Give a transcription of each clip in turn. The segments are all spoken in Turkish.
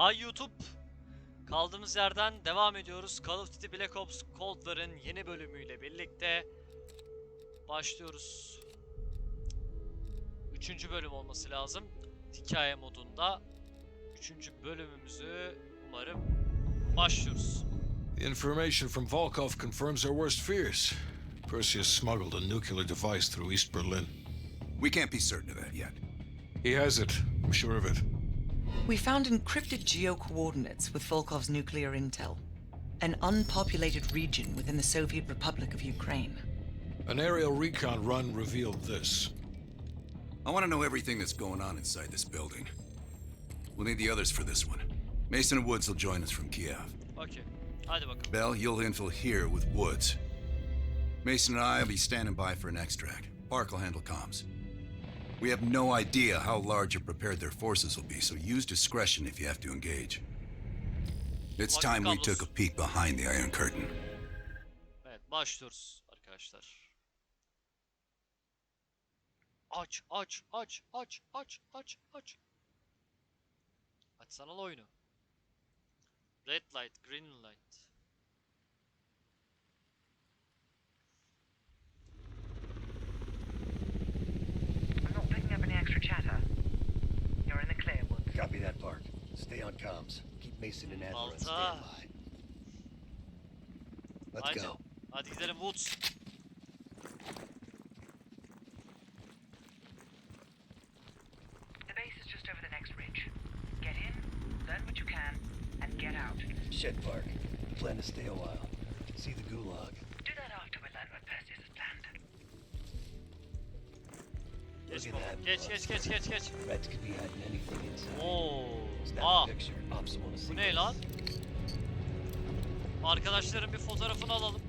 Hay YouTube. Kaldığımız yerden devam ediyoruz. Call of Duty Black Ops Cold War'ın yeni bölümüyle birlikte başlıyoruz. Üçüncü bölüm olması lazım. Hikaye modunda. Üçüncü bölümümüzü umarım başlıyoruz. The information from Volkov confirms our worst fears. Perseus smuggled a nuclear device through East Berlin. We can't be certain of that yet. He has it, I'm sure of it. We found encrypted geo coordinates with Volkov's nuclear intel. An unpopulated region within the Soviet Republic of Ukraine. An aerial recon run revealed this. I want to know everything that's going on inside this building. We'll need the others for this one. Mason and Woods will join us from Kiev. Okey. Hadi bakalım. Bell, you'll infill here with Woods. Mason and I will be standing by for an extract. Park will handle comms. We have no idea how large or prepared their forces will be, so use discretion if you have to engage. It's Vakit time we kablosu. took a peek behind the Iron Curtain. Evet başlıyoruz arkadaşlar. Aç aç aç aç aç aç aç. Açsana oyunu. Red light, green light. I'm not picking up any extra chatter. You're in the clear, Woods. Copy that, Park. Stay on comms. Keep Mason and Adler on Balta. standby. Let's Haydi. go. Hadi gidelim Woods. The base is just over the next ridge. Get in, learn what you can, and get out. Shit, Park. Plan to stay a while. See the gulag. Geç baba. Geç geç geç geç geç. Oo. Aa. a picture. Ops want to see Bu ne lan? Arkadaşların bir fotoğrafını alalım.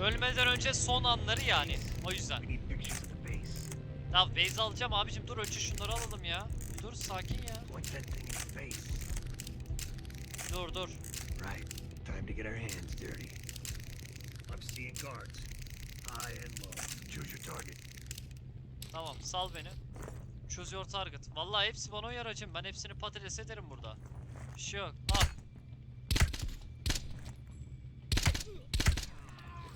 Ölmeden önce son anları yani. O yüzden. Ya base alacağım abicim dur önce şunları alalım ya. Dur sakin ya. Dur dur. Right. Time to get our hands dirty. I'm seeing guards. High and low. Choose your target. Tamam sal beni. Your target. Vallahi hepsi bana uyar hacım. Ben hepsini patates ederim burada. Bir şey yok. Al.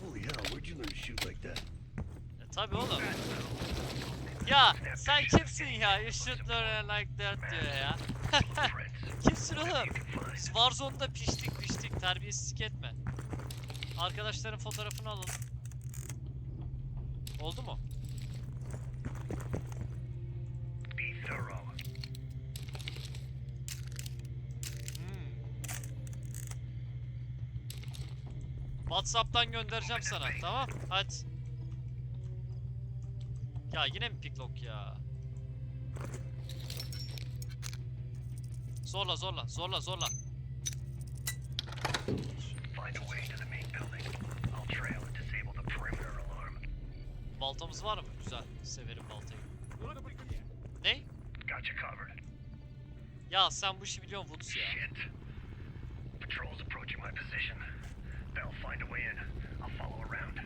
Holy hell, where'd you learn to shoot like that? E, tabi oğlum. Ya sen kimsin ya? You should learn like that diyor ya. kimsin oğlum? Biz Warzone'da piştik piştik. Terbiyesizlik etme. Arkadaşların fotoğrafını alalım. Oldu mu? WhatsApp'tan göndereceğim sana. Tamam? Hadi. Ya yine mi picklock ya? Zorla zorla zorla zorla. Baltamız var mı? Güzel. Severim baltayı. Ne? Ya sen bu işi biliyorsun Woods ya. Patrol's approaching my position. They'll find a way in. I'll follow around.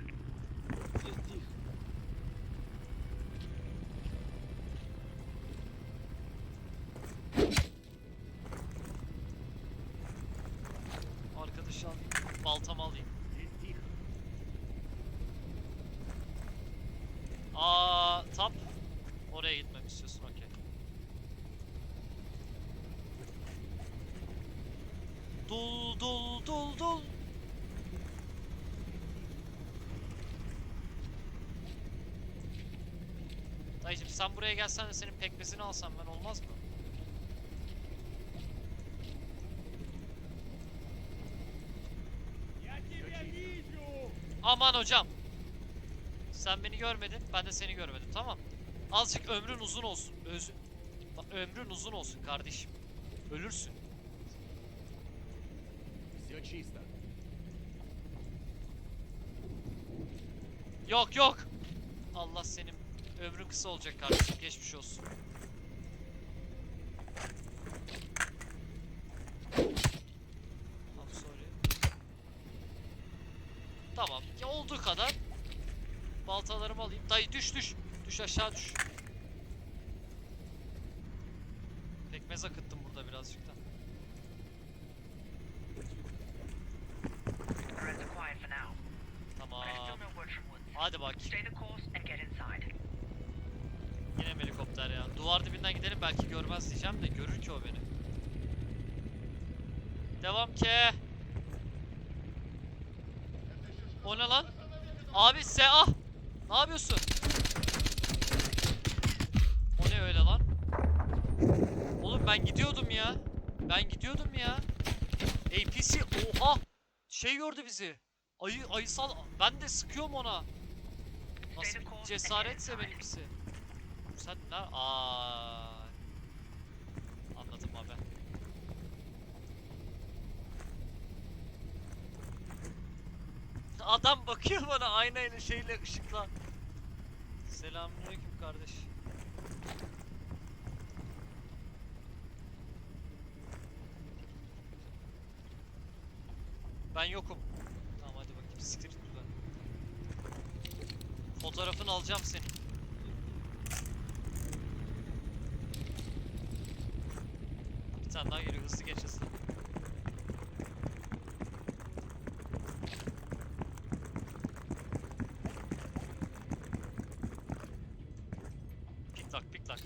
Dayıcım sen buraya gelsen de senin pekmezini alsam ben olmaz mı? Aman hocam. Sen beni görmedin, ben de seni görmedim. Tamam. Azıcık ömrün uzun olsun. Öz ömrün uzun olsun kardeşim. Ölürsün. Yok yok. Allah senin ömrün kısa olacak kardeşim. Geçmiş olsun. Tamam. Ya olduğu kadar baltalarımı alayım. Dayı düş düş. Düş aşağı düş. Pekmez akıttım burada birazcık da. Tamam. Hadi bak. Yine helikopter ya? Duvar dibinden gidelim belki görmez diyeceğim de görür ki o beni. Devam ki. O ne lan? Abi se ah! Ne yapıyorsun? O ne öyle lan? Oğlum ben gidiyordum ya. Ben gidiyordum ya. APC oha! Şey gördü bizi. Ayı ayısal ben de sıkıyorum ona. Nasıl bir cesaretse benimkisi. Sen ne? Aa. Anladım abi. Adam bakıyor bana aynayla şeyle ışıkla. Selamünaleyküm kardeş. Ben yokum. Tamam hadi bakayım siktir git buradan. Fotoğrafını alacağım senin. Bir tane daha geliyor hızlı geç hızlı. Piklak piklak.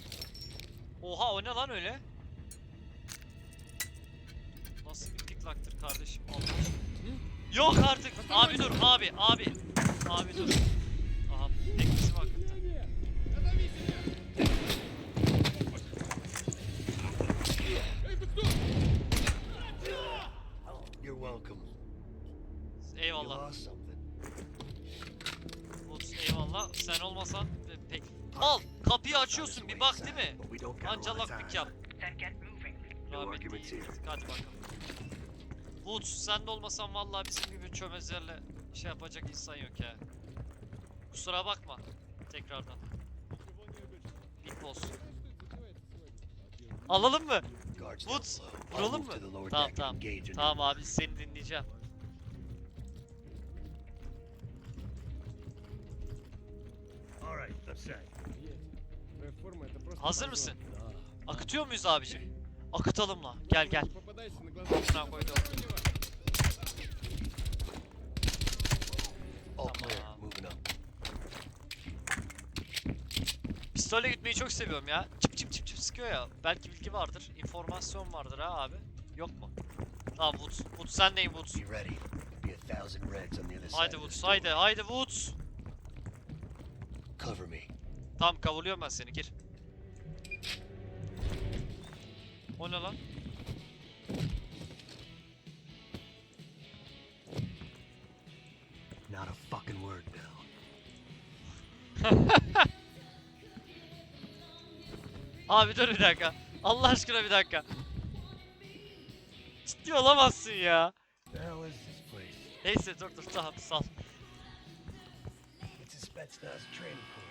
Oha o ne lan öyle? Nasıl bir piklaktır kardeşim Allah aşkına? Yok artık. Abi dur abi abi. Abi dur. Aha. You're welcome. Eyvallah. lost something. Ups, eyvallah. Sen olmasan pek. Al kapıyı açıyorsun bir bak değil mi? Anca laklık yap. Rahmetli. Hadi bakalım. Woods sen de olmasan vallahi bizim gibi çömezlerle şey yapacak insan yok ya. Kusura bakma. Tekrardan. Big boss. Alalım mı? Woods, vuralım mı? Tamam tamam. Tamam abi seni dinleyeceğim. Hazır mısın? Akıtıyor muyuz abicim? Akıtalım la. Gel gel. Şuna. Tamam. Up. Pistolle gitmeyi çok seviyorum ya. Çıp çıp çıp çıp sıkıyor ya. Belki bilgi vardır. informasyon vardır ha abi. Yok mu? Tamam Woods. Woods sen neyin Woods? Haydi Woods haydi haydi Woods. Cover me. Tamam kavuluyorum ben seni gir. O ne lan? Not a fucking word, Bill. Abi dur bir dakika. Allah aşkına bir dakika. Ciddi olamazsın ya. Neyse dur dur tamam sal.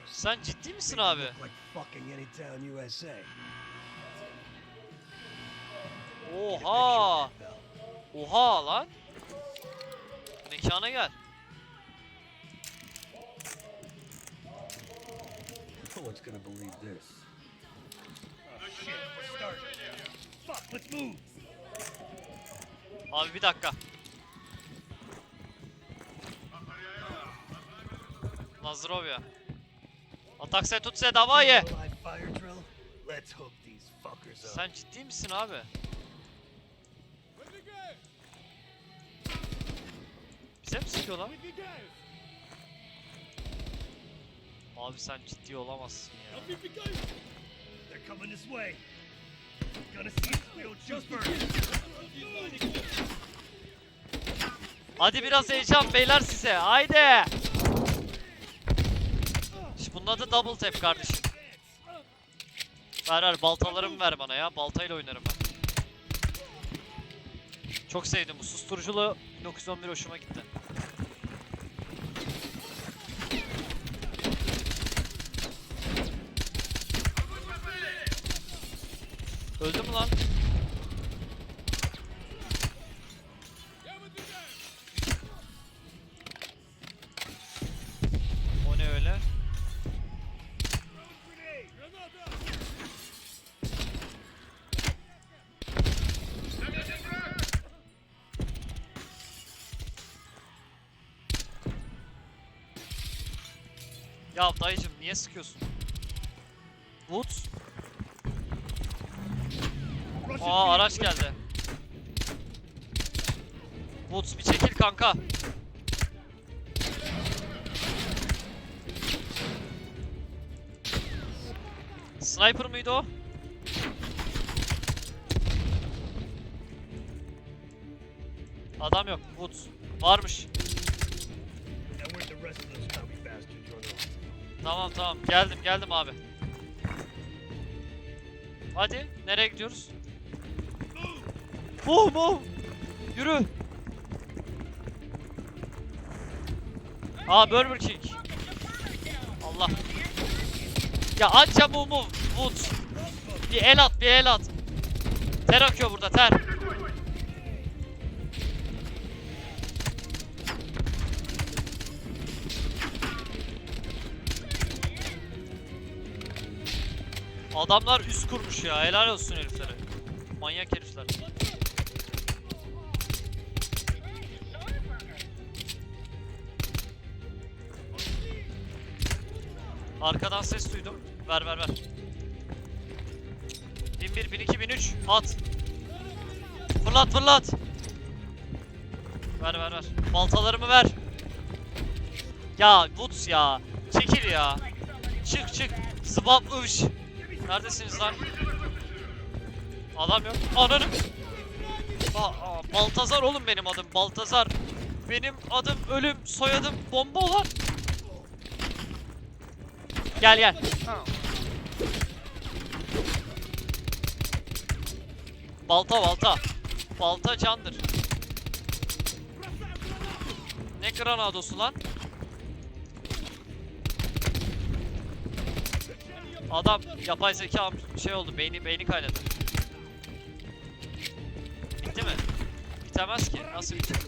Sen ciddi misin abi? Oha. Oha lan. Mekana gel. No one's gonna believe this. Oh. Fuck, let's move. Abi bir dakika. Nazdrovya. Atak se tut se davaye. Sen ciddi misin abi? Bize mi sıkıyor lan? Abi sen ciddi olamazsın ya. They're coming this way. Gonna see if we don't shoot first. Hadi biraz heyecan beyler size. Haydi. Şimdi bunun adı double tap kardeşim. Ver ver baltalarımı ver bana ya. Baltayla oynarım ben. Çok sevdim bu susturuculu 1911 hoşuma gitti. Ya dayıcım niye sıkıyorsun? Woods. Aa araç geldi. Woods bir çekil kanka. Sniper mıydı o? Adam yok. Woods. Varmış. Tamam. Geldim geldim abi. Hadi. Nereye gidiyoruz? Move move. Yürü. Aa Burger King. Allah. Ya anca move move. Wood. Bir el at bir el at. Ter akıyor burada ter. Adamlar üst kurmuş ya. Helal olsun heriflere. Manyak herifler. Arkadan ses duydum. Ver ver ver. 1001, 1002, 1003. At. Fırlat fırlat. Ver ver ver. Baltalarımı ver. Ya Woods ya. Çekil ya. Çık çık. Zıbap ıvış. Neredesiniz lan? Adam yok. Ananı. Aa, Baltazar oğlum benim adım. Baltazar. Benim adım ölüm. Soyadım bomba olan. Gel gel. Balta balta. Balta candır. Ne granadosu lan? Adam yapay zeka şey oldu. Beyni beyni kaynadı. Bitti mi? Bitemez ki. Nasıl bitecek?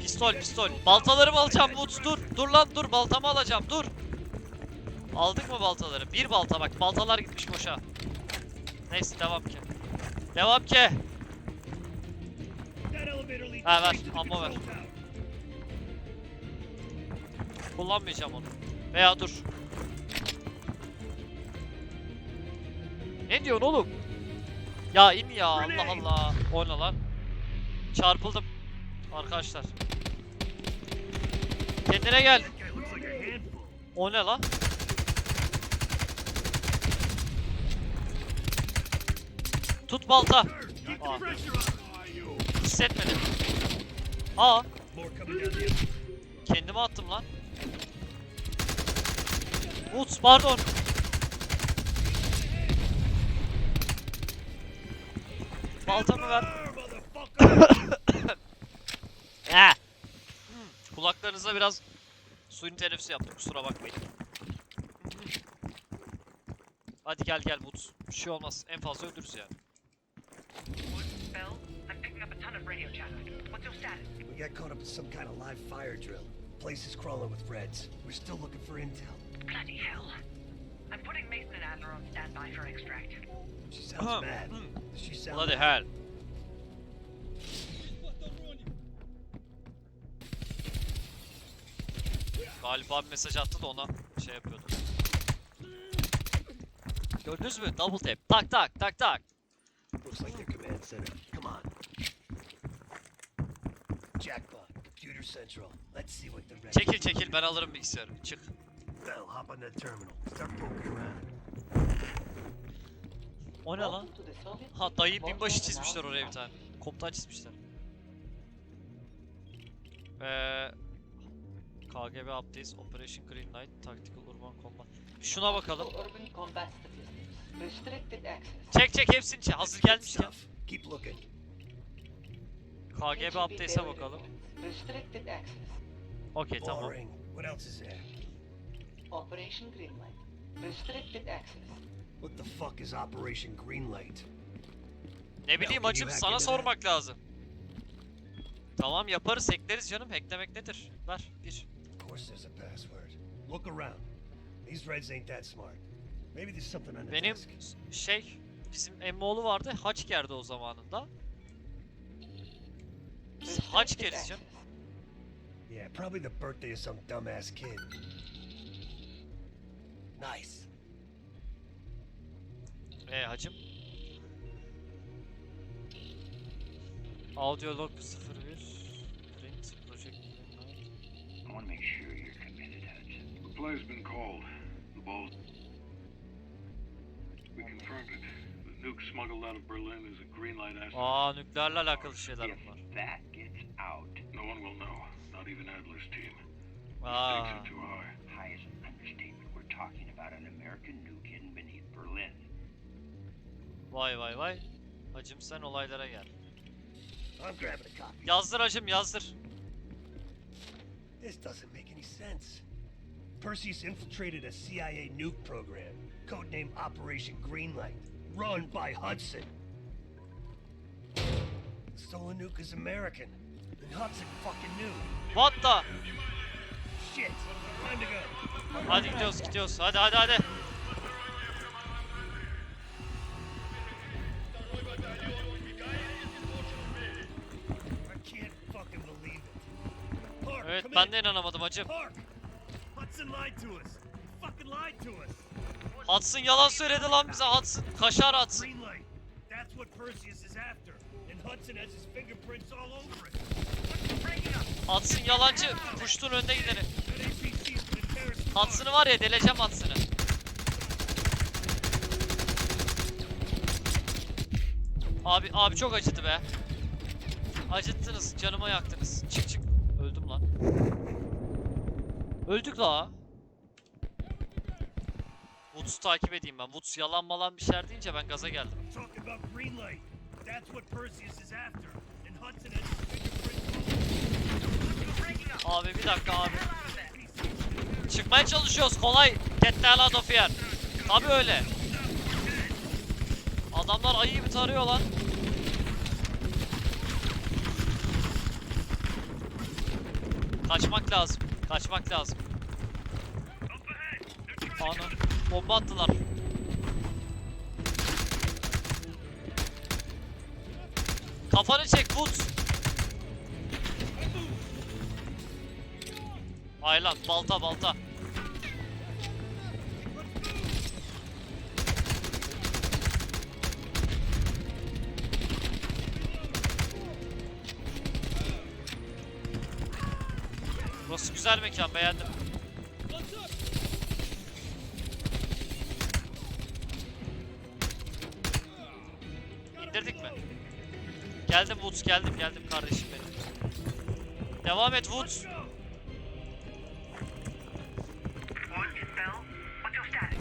Pistol pistol. Baltalarımı alacağım Woods dur. Dur lan dur baltamı alacağım dur. Aldık mı baltaları? Bir balta bak baltalar gitmiş boşa. Neyse devam ki. Devam ki. Ha, ver, ammo ver. Kullanmayacağım onu. Veya dur. Ne diyorsun oğlum? Ya in ya Allah Allah. O ne lan? Çarpıldım. Arkadaşlar. Kendine gel. O ne lan? Tut balta. Aa, hissetmedim. Aa, kendime attım lan. Woods pardon. Baltamı ver. Hmm, Kulaklarınıza biraz suyun teneffüsü yaptım kusura bakmayın. Hadi gel gel Woods. Bir şey olmaz. En fazla öldürürüz yani. We got caught up in some kind of live fire drill. Place is crawling with Reds. We're still looking for intel. Bloody hell. I'm putting Mason and Adler on standby for extract. She sounds Huh, mad. Bloody hell. Galiba bir mesaj attı da ona şey yapıyordu. Gördünüz mü? Double tap. Tak tak tak tak. Looks like their command center. Come on. Jackpot. Computer Central. Let's see what the. Çekil çekil ben alırım bilgisayarı. Çık. Bell, hop on that terminal. Start poking around. O ne lan? Ha dayı binbaşı çizmişler oraya bir tane. Komutan çizmişler. Eee KGB updates Operation Green Light Tactical Urban Combat. Şuna bakalım. Çek çek hepsini çek. Hazır gelmişken. KGB updates'e bakalım. defense. Restricted access. Okey tamam. Operation Greenlight. Restricted access. What the fuck is Operation Greenlight? Ne bileyim hack sana sormak lazım. Tamam yaparız hackleriz canım. Hacklemek nedir? Ver bir. Of course there's a password. Look around. These Reds ain't that smart. Maybe there's something on the Benim desk. şey bizim emmoğlu vardı. Haç gerdi o zamanında. Biz haç Restricted geriz canım. Yeah, probably the birthday of some dumbass kid. Nice. E hacım. Audio log 01 print project I want to make sure you're committed, Hutch. The play's been called. The ball's. We confirmed it. The nuke smuggled out of Berlin is a green light asset. Aa nükleerle alakalı şeyler bunlar. If that gets out, No one will know. Not even Adler's team. Stakes Aa, are too high. Vay vay vay. Hacım sen olaylara gel. Yazdır hacım yazdır. This doesn't make any sense. Perseus infiltrated a CIA nuke program, codenamed Operation Greenlight, run by Hudson. The stolen nuke is American, and Hudson fucking knew. What the? Shit! Time to go. Hadi gidiyoruz gidiyoruz. Hadi hadi hadi. Evet ben de inanamadım hacım. Hudson yalan söyledi lan bize Hudson. Kaşar Hudson. Hudson yalancı. Kuştuğun önde gideni. Hudson'ı var ya deleceğim Hudson'ı. Abi abi çok acıdı be. Acıttınız, canıma yaktınız. Çık çık. Öldüm lan. Öldük la. Woods'u takip edeyim ben. Woods yalan malan bir şeyler deyince ben gaza geldim. Abi bir dakika abi. Çıkmaya çalışıyoruz kolay. Get the hell out of here. Tabi öyle. Adamlar ayı gibi tarıyor lan. Kaçmak lazım. Kaçmak lazım. Ana bomba attılar. Kafanı çek Woods. Aylan balta balta. Mekan beğendim. İndirdik mi? Geldim Woods geldim geldim kardeşim benim. Devam et Woods.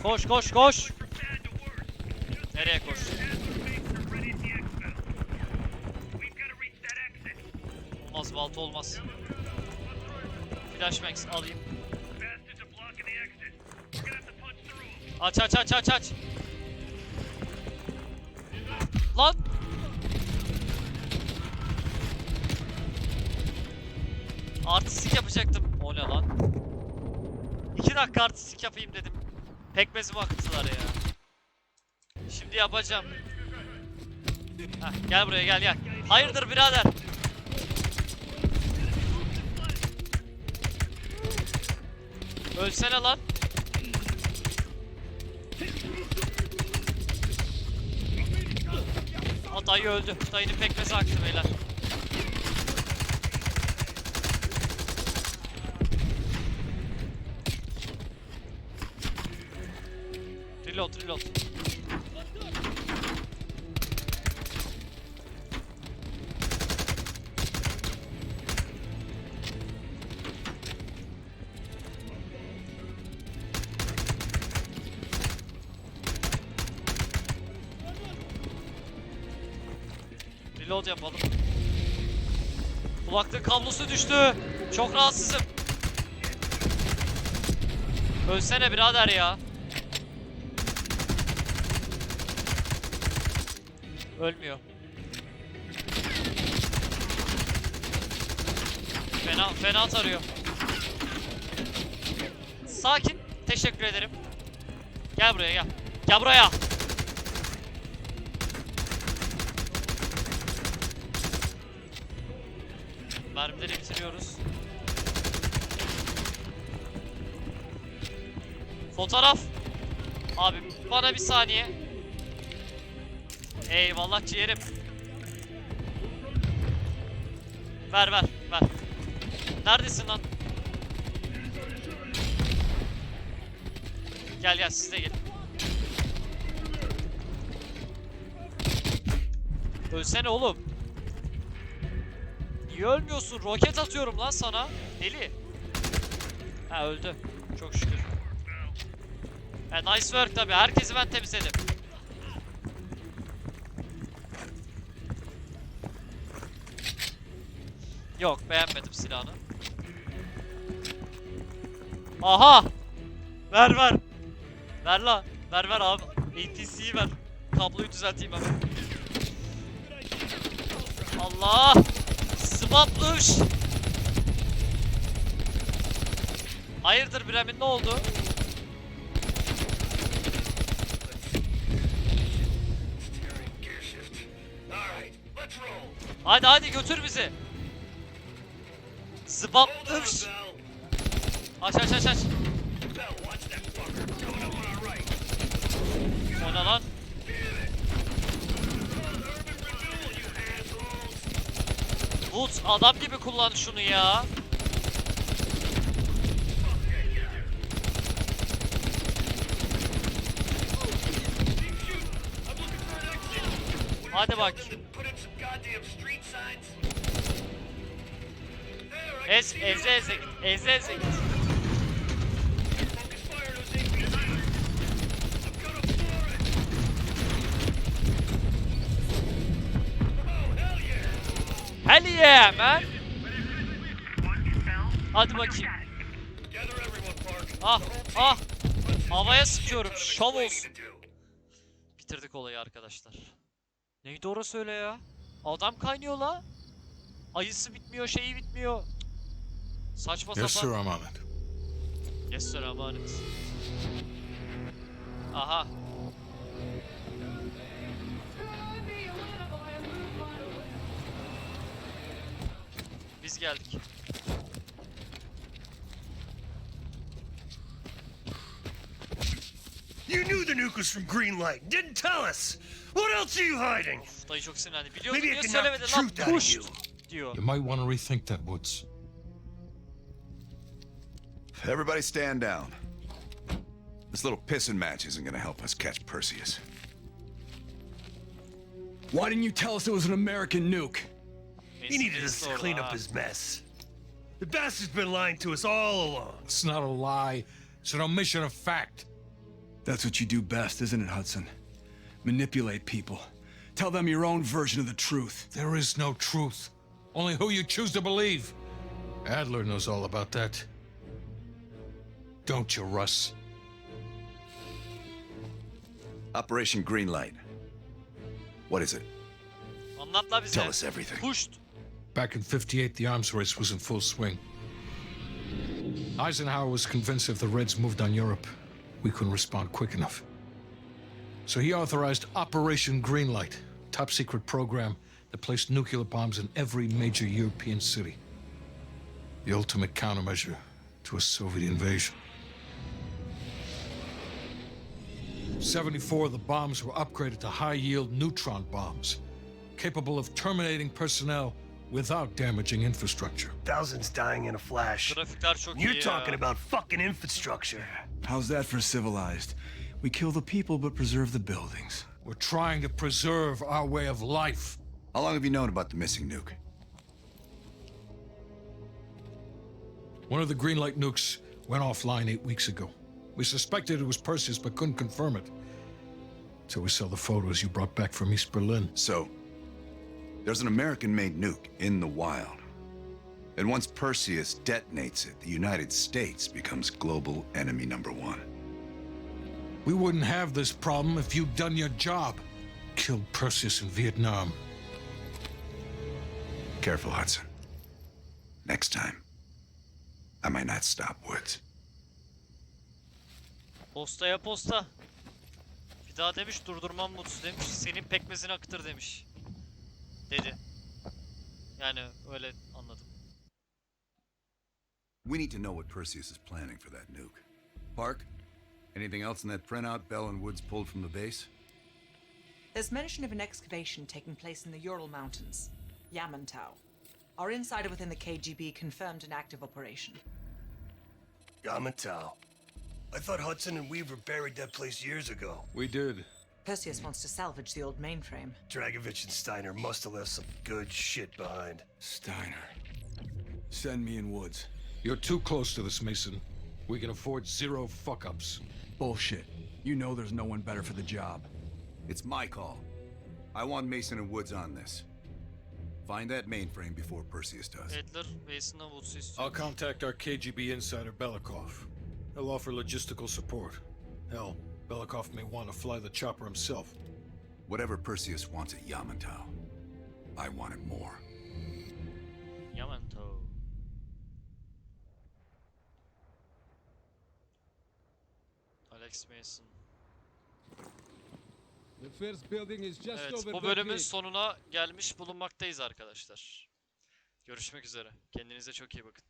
Koş koş koş. Nereye koş? Olmaz balta olmaz. Flashbacks alayım. Aç aç aç aç aç. Lan. Artistik yapacaktım. O ne lan? İki dakika artistik yapayım dedim. Pekmezimi akıttılar ya. Şimdi yapacağım. Heh, gel buraya gel gel. Hayırdır birader? Ölsene lan. Aa, dayı öldü. Dayının pekmezi aktı beyler. Reload. Reload düştü. Çok rahatsızım. Ölsene birader ya. Ölmüyor. Fena fena tarıyor. Sakin. Teşekkür ederim. Gel buraya gel. Gel buraya. Mermileri bitiriyoruz. Fotoğraf. Abi bana bir saniye. Eyvallah ciğerim. Ver ver ver. Neredesin lan? Gel gel siz de gelin. Ölsene oğlum. Niye ölmüyorsun? Roket atıyorum lan sana. Deli. Ha öldü. Çok şükür. E, nice work tabi. Herkesi ben temizledim. Yok beğenmedim silahını. Aha! Ver ver. Ver la. Ver ver abi. ATC'yi ver. Kabloyu düzelteyim hemen. Allah! Sıvatmış! Hayırdır Bremen ne oldu? Hadi hadi götür bizi. Zıbapmış. Bell. Aç aç aç aç. Bell, watch that fucker. Coming up on our right. O ne lan? Woods adam gibi kullan şunu ya. Hadi bak. Ez, eze eze git. Eze eze git. Yeah. Man. Hadi bakayım. Ah ah. Havaya sıkıyorum. Şov olsun. Bitirdik olayı arkadaşlar. Neydi orası öyle ya? Adam kaynıyor la. Ayısı bitmiyor, şeyi bitmiyor. Saçma Yes, sir, sapan. I'm on it. Yes sir, emanet. Aha. Biz geldik. You knew the nuke was from Greenlight. Didn't tell us. What else are you hiding? Of, dayı çok sinirlendi. Biliyordun Maybe I niye can knock söylemedin the lan? truth out of Push you. diyor. You might want to rethink that, Woods. Everybody stand down. This little pissing match isn't gonna help us catch Perseus. Why didn't you tell us it was an American nuke? He needed us to clean up his mess. The bastard's been lying to us all along. It's not a lie. It's an omission of fact. That's what you do best, isn't it, Hudson? Manipulate people. Tell them your own version of the truth. There is no truth. Only who you choose to believe. Adler knows all about that. Don't you, Russ? Operation Greenlight. What is it? Anlat la bize. Tell us everything. Pushed. Back in 58, the arms race was in full swing. Eisenhower was convinced if the Reds moved on Europe, we couldn't respond quick enough. So he authorized Operation Greenlight, top secret program that placed nuclear bombs in every major European city. The ultimate countermeasure to a Soviet invasion. 74 of the bombs were upgraded to high yield neutron bombs, capable of terminating personnel without damaging infrastructure. Thousands dying in a flash. Grafikler çok You're ya. talking about fucking infrastructure. How's that for civilized? We kill the people but preserve the buildings. We're trying to preserve our way of life. How long have you known about the missing nuke? One of the Greenlight nukes went offline eight weeks ago. We suspected it was Perseus but couldn't confirm it. So we saw the photos you brought back from East Berlin. So, there's an American-made nuke in the wild. And once Perseus detonates it, the United States becomes global enemy number one. We wouldn't have this problem if you'd done your job. Killed Perseus in Vietnam. Careful, Hudson. Next time, I might not stop Woods. Postaya posta. Bir daha demiş durdurmam mutsuz demiş. Senin pekmezini akıtır demiş. Dedi. Yani öyle anladım. We need to know what Perseus is planning for that nuke. Park, Anything else in that printout Bell and Woods pulled from the base? There's mention of an excavation taking place in the Ural Mountains, Yamantau. Our insider within the KGB confirmed an active operation. Yamantau. I thought Hudson and Weaver buried that place years ago. We did. Perseus wants to salvage the old mainframe. Dragovich and Steiner must have left some good shit behind. Steiner. Send me in Woods. You're too close to this, Mason. We can afford zero fuck ups. Bullshit. You know there's no one better for the job. It's my call. I want Mason and Woods on this. Find that mainframe before Perseus does. Adler Mason'la Woods'u istiyor. I'll contact our KGB insider Belikov. He'll offer logistical support. Hell, Belikov may want to fly the chopper himself. Whatever Perseus wants at Yamantau, I want it more. Yamato. Alex Mason. The first building is just Evet over bu bölümün sonuna gelmiş bulunmaktayız arkadaşlar. Görüşmek üzere. Kendinize çok iyi bakın.